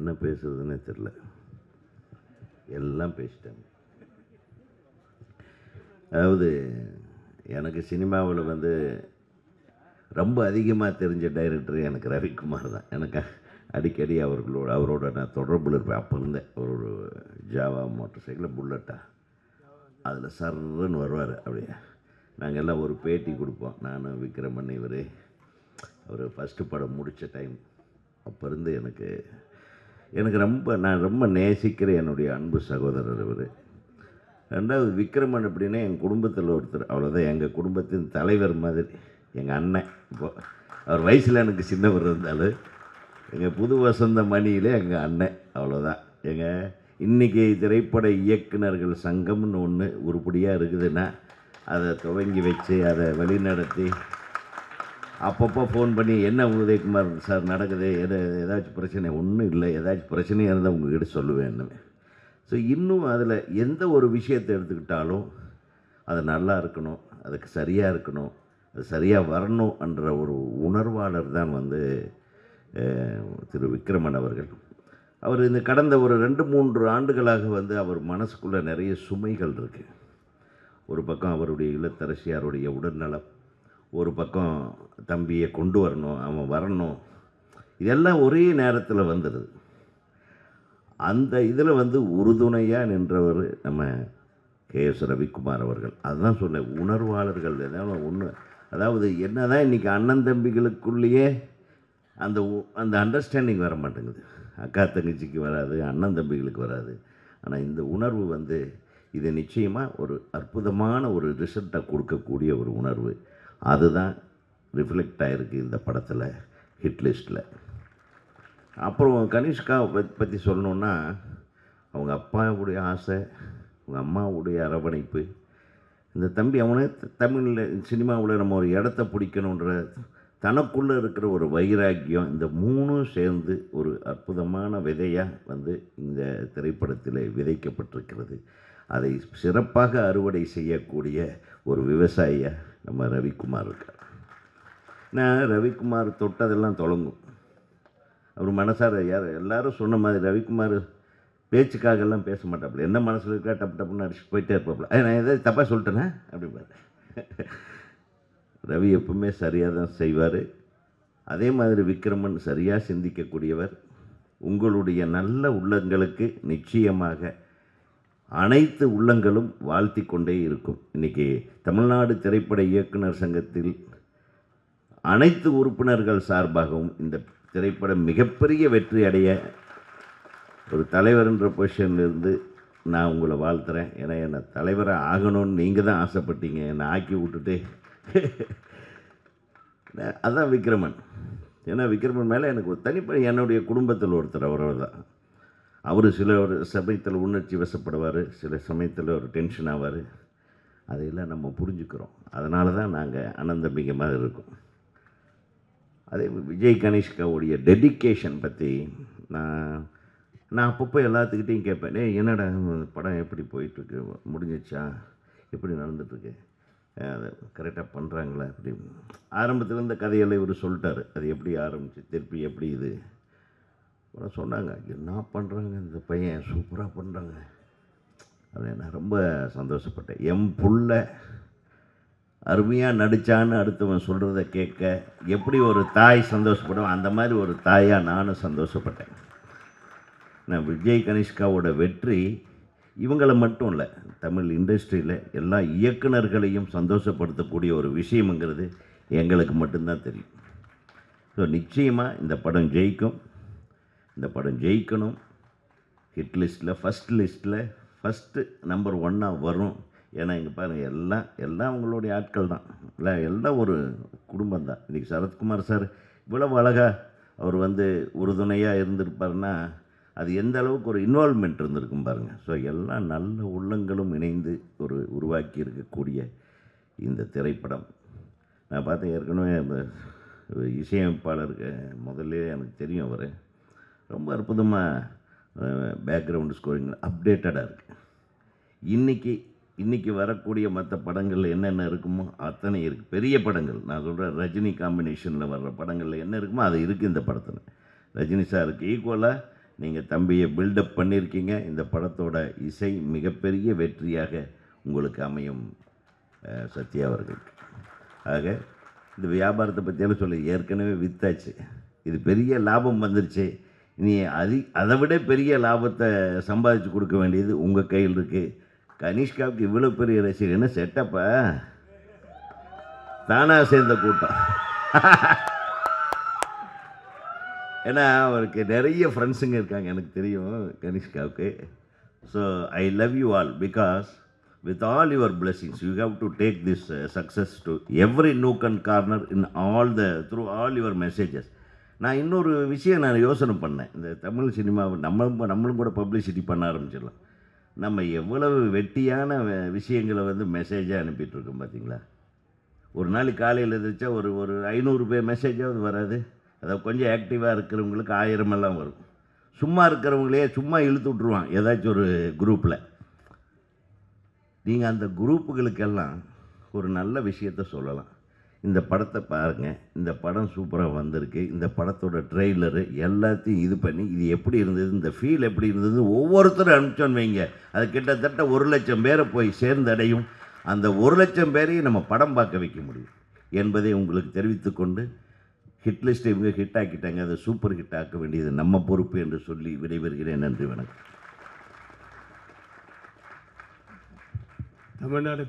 என்ன பேசுறதுன்னே தெரில. எல்லாம் பேசிட்டாங்க அதாவது எனக்கு சினிமாவில் வந்து ரொம்ப அதிகமாக தெரிஞ்ச டைரக்டர் எனக்கு ரவிக்குமார் தான். எனக்கு அடிக்கடி அவர்களோட அவரோட நான் தொடர்பில் இருப்பேன். அப்போ இருந்தேன் ஒரு ஜாவா மோட்டர் சைக்கிள் புல்லட்டா அதில் சர்ன்னு வருவார் அப்படியே. நாங்கள் எல்லாம் ஒரு பேட்டி கொடுப்போம். நான் விக்ரமன் இவர். அவர் ஃபஸ்ட்டு படம் முடித்த டைம் அப்போ இருந்து எனக்கு எனக்கு ரொம்ப நான் ரொம்ப நேசிக்கிற என்னுடைய அன்பு சகோதரர் இவர். ரெண்டாவது விக்ரமன் அப்படின்னா என் குடும்பத்தில் ஒருத்தர். அவ்வளோதான் எங்கள் குடும்பத்தின் தலைவர் மாதிரி. எங்கள் அண்ணன். இப்போது அவர் வயசில் எனக்கு சின்னவர் இருந்தாலும் எங்கள் புது வசந்த மணியிலே எங்கள் அண்ணன். அவ்வளோதான் எங்கள் இன்றைக்கி திரைப்பட இயக்குனர்கள் சங்கம்னு ஒன்று உருப்படியாக இருக்குதுன்னா அதை துவங்கி வச்சு அதை வழிநடத்தி அப்பப்போ ஃபோன் பண்ணி என்ன உதயகுமார் சார் நடக்குது? எது ஏதாச்சும் பிரச்சனை? ஒன்றும் இல்லை. ஏதாச்சும் பிரச்சனையாக இருந்தால் உங்ககிட்ட சொல்லுவேன். என்னமே. ஸோ இன்னும் அதில் எந்த ஒரு விஷயத்தை எடுத்துக்கிட்டாலும் அது நல்லா இருக்கணும். அதுக்கு சரியாக இருக்கணும். அது சரியாக வரணும் என்ற ஒரு உணர்வாளர் தான் வந்து திரு விக்ரமன் அவர்கள். அவர் இந்த கடந்த ஒரு ரெண்டு மூன்று ஆண்டுகளாக வந்து அவர் மனசுக்குள்ளே நிறைய சுமைகள் இருக்குது ஒரு பக்கம் அவருடைய இல்லத்தரசியாருடைய உடல்நலம் ஒரு பக்கம் தம்பியை கொண்டு வரணும் அவன் வரணும். இதெல்லாம் ஒரே நேரத்தில் வந்துடுது அந்த இதில் வந்து உறுதுணையாக நின்றவர் நம்ம கே எஸ் ரவிக்குமார் அவர்கள். அதுதான் சொன்னேன் உணர்வாளர்கள். ஏதாவது ஒன்று அதாவது என்ன தான் இன்றைக்கி அண்ணன் தம்பிகளுக்குள்ளேயே அந்த உ- அந்த அண்டர்ஸ்டாண்டிங் வர மாட்டேங்குது. அக்கா தங்கச்சிக்கு வராது அண்ணன் தம்பிகளுக்கு வராது. ஆனால் இந்த உணர்வு வந்து இது நிச்சயமாக ஒரு அற்புதமான ஒரு ரிசல்ட்டை கொடுக்கக்கூடிய ஒரு உணர்வு. அதுதான் ரிஃப்ளெக்ட் ஆகிருக்கு இந்த படத்தில் ஹிட் லிஸ்ட்டில் அப்புறம் கனிஷ்கா பற்றி சொல்லணுன்னா அவங்க அப்பாவுடைய ஆசை அவங்க அம்மாவுடைய அரவணைப்பு. இந்த தம்பி அவனே த- தமிழில் சினிமாவில் நம்ம ஒரு இடத்த பிடிக்கணுன்ற தனக்குள்ளே இருக்கிற ஒரு வைராக்கியம் இந்த மூணும் சேர்ந்து ஒரு அற்புதமான விதையாக வந்து இந்த திரைப்படத்தில் விதைக்கப்பட்டிருக்கிறது. அதை சிறப்பாக அறுவடை செய்யக்கூடிய ஒரு விவசாயியாக நம்ம ரவிக்குமார் இருக்கார். நான் ரவிக்குமார் தொட்டதெல்லாம் தொடங்கும். அவர் மனசார யார் எல்லாரும் சொன்ன மாதிரி ரவிக்குமார் பேச்சுக்காகலாம் பேச மாட்டாப்புல. என்ன மனசில் இருக்கா டப்பு டப்புன்னு அடிச்சுட்டு போயிட்டே இருப்பாப்புல. நான் எதாவது தப்பாக சொல்லிட்டேனே? அப்படிம்பாரு. ரவி எப்பவுமே சரியாக தான் செய்வார். அதே மாதிரி விக்ரமன் சரியாக சிந்திக்கக்கூடியவர். உங்களுடைய நல்ல உள்ளங்களுக்கு நிச்சயமாக அனைத்து உள்ளங்களும் வாழ்த்தி கொண்டே இருக்கும். இன்றைக்கி தமிழ்நாடு திரைப்பட இயக்குனர் சங்கத்தில் அனைத்து உறுப்பினர்கள் சார்பாகவும் இந்த திரைப்படம் மிகப்பெரிய வெற்றி அடைய ஒரு தலைவர்ன்ற பொசிஷன்லேருந்து நான் உங்களை வாழ்த்துறேன். ஏன்னா என்னை தலைவராக ஆகணும்னு நீங்கள் தான் ஆசைப்பட்டீங்க. என்னை ஆக்கி விட்டுட்டு. அதுதான் அதான் விக்ரமன். ஏன்னா விக்ரமன் மேலே எனக்கு ஒரு தனிப்பட்ட என்னுடைய குடும்பத்தில் ஒருத்தர் அவரவர் தான் அவர் சில ஒரு சமயத்தில் உணர்ச்சி வசப்படுவார் சில சமயத்தில் ஒரு டென்ஷன் ஆவார். அதையெல்லாம் நம்ம புரிஞ்சுக்கிறோம். அதனால தான் நாங்கள் அனந்தம்பிங்க மாதிரி இருக்கோம். அதே விஜய் கணேஷ்காவுடைய டெடிக்கேஷன் பற்றி நான் நான் அப்பப்போ எல்லாத்துக்கிட்டையும் கேட்பேன். ஏ என்னடா படம் எப்படி போயிட்டுருக்கு? முடிஞ்சிச்சா எப்படி நடந்துட்டுருக்கு? அதை கரெக்டாக பண்ணுறாங்களா அப்படி ஆரம்பத்தில் இருந்த கதையெல்லாம் இவர் சொல்லிட்டார். அது எப்படி ஆரம்பிச்சு திருப்பி எப்படி இது? அப்புறம் சொன்னாங்க என்ன பண்ணுறாங்க இந்த பையன்? சூப்பராக பண்ணுறாங்க அது நான் ரொம்ப சந்தோஷப்பட்டேன். என் புள்ள அருமையாக நடித்தான்னு அடுத்தவன் சொல்கிறத கேட்க எப்படி ஒரு தாய் சந்தோஷப்படுவோம் அந்த மாதிரி ஒரு தாயாக நானும் சந்தோஷப்பட்டேன். நான் விஜய் கனிஷ்காவோட வெற்றி இவங்களை மட்டும் இல்லை தமிழ் இண்டஸ்ட்ரியில் எல்லா இயக்குனர்களையும் சந்தோஷப்படுத்தக்கூடிய ஒரு விஷயம்ங்கிறது எங்களுக்கு மட்டும்தான் தெரியும். ஸோ நிச்சயமாக இந்த படம் ஜெயிக்கும். இந்த படம் ஜெயிக்கணும். ஹிட் லிஸ்ட்டில் ஃபஸ்ட் லிஸ்ட்டில் ஃபஸ்ட்டு நம்பர் ஒன்னாக வரும். ஏன்னா இங்கே பாருங்கள் எல்லாம் எல்லாம் அவங்களுடைய ஆட்கள் தான். இல்லை எல்லாம் ஒரு குடும்பம் தான். இன்றைக்கி சரத்குமார் சார் இவ்வளவு அழகாக அவர் வந்து உறுதுணையாக இருந்திருப்பார்னா அது எந்த அளவுக்கு ஒரு இன்வால்மெண்ட் இருந்திருக்கும் பாருங்கள் ஸோ எல்லாம் நல்ல உள்ளங்களும் இணைந்து ஒரு உருவாக்கி இருக்கக்கூடிய இந்த திரைப்படம். நான் பார்த்தேன் ஏற்கனவே அந்த இசையமைப்பாளருக்கு முதல்ல எனக்கு தெரியும் அவர். ரொம்ப அற்புதமாக பேக்ரவுண்டு ஸ்கோரிங் அப்டேட்டடாக இருக்குது இன்றைக்கி இன்றைக்கி வரக்கூடிய மற்ற படங்களில் என்னென்ன இருக்குமோ அத்தனை இருக்குது பெரிய படங்கள் நான் சொல்கிறேன் ரஜினி காம்பினேஷனில் வர்ற படங்களில் என்ன இருக்குமோ அது இருக்குது இந்த படத்தில். ரஜினி சாருக்கு ஈக்குவலாக நீங்கள் தம்பியை பில்டப் பண்ணியிருக்கீங்க இந்த படத்தோட இசை மிகப்பெரிய வெற்றியாக உங்களுக்கு அமையும் சத்யா அவர்கள். ஆக இந்த வியாபாரத்தை பற்றியெல்லாம் சொல்லி ஏற்கனவே வித்தாச்சு. இது பெரிய லாபம் வந்துருச்சு. நீ அதி அதை விட பெரிய லாபத்தை சம்பாதிச்சு கொடுக்க வேண்டியது உங்கள் கையில் இருக்குது கனிஷ்காவுக்கு இவ்வளோ பெரிய ரசிகர்னு செட்டப்பா தானாக சேர்ந்த கூட்டம். ஏன்னா அவருக்கு நிறைய ஃப்ரெண்ட்ஸுங்க இருக்காங்க எனக்கு தெரியும் கனிஷ்காவுக்கு. So I love you all because with all your blessings you have to take this success to every nook and corner in all the through all your messages நான் இன்னொரு விஷயம் நான் யோசனை பண்ணேன். இந்த தமிழ் சினிமாவை நம்ம நம்மளும் கூட பப்ளிசிட்டி பண்ண ஆரம்பிச்சிடலாம். நம்ம எவ்வளவு வெட்டியான விஷயங்களை வந்து மெசேஜாக அனுப்பிட்டுருக்கோம் பார்த்தீங்களா? ஒரு நாளைக்கு காலையில் எதிர்த்தா ஒரு ஒரு ஐநூறு பேர் மெசேஜாவது வராது. அதாவது கொஞ்சம் ஆக்டிவாக இருக்கிறவங்களுக்கு ஆயிரமெல்லாம் வரும். சும்மா இருக்கிறவங்களே சும்மா இழுத்து விட்ருவான் ஏதாச்சும் ஒரு குரூப்பில் நீங்கள் அந்த குரூப்புகளுக்கெல்லாம் ஒரு நல்ல விஷயத்த சொல்லலாம். இந்த படத்தை பாருங்கள் இந்த படம் சூப்பராக வந்திருக்கு. இந்த படத்தோட ட்ரெய்லரு எல்லாத்தையும் இது பண்ணி இது எப்படி இருந்தது இந்த ஃபீல் எப்படி இருந்தது ஒவ்வொருத்தரும் அனுப்பிச்சோன்னு வைங்க. அது கிட்டத்தட்ட ஒரு லட்சம் பேரை போய் சேர்ந்தடையும். அந்த ஒரு லட்சம் பேரையும் நம்ம படம் பார்க்க வைக்க முடியும் என்பதை உங்களுக்கு தெரிவித்துக்கொண்டு ஹிட் லிஸ்ட் இவங்க ஹிட் ஆக்கிட்டாங்க. அதை சூப்பர் ஹிட் ஆக்க வேண்டியது நம்ம பொறுப்பு என்று சொல்லி விடைபெறுகிறேன். நன்றி வணக்கம். தமிழ்நாடு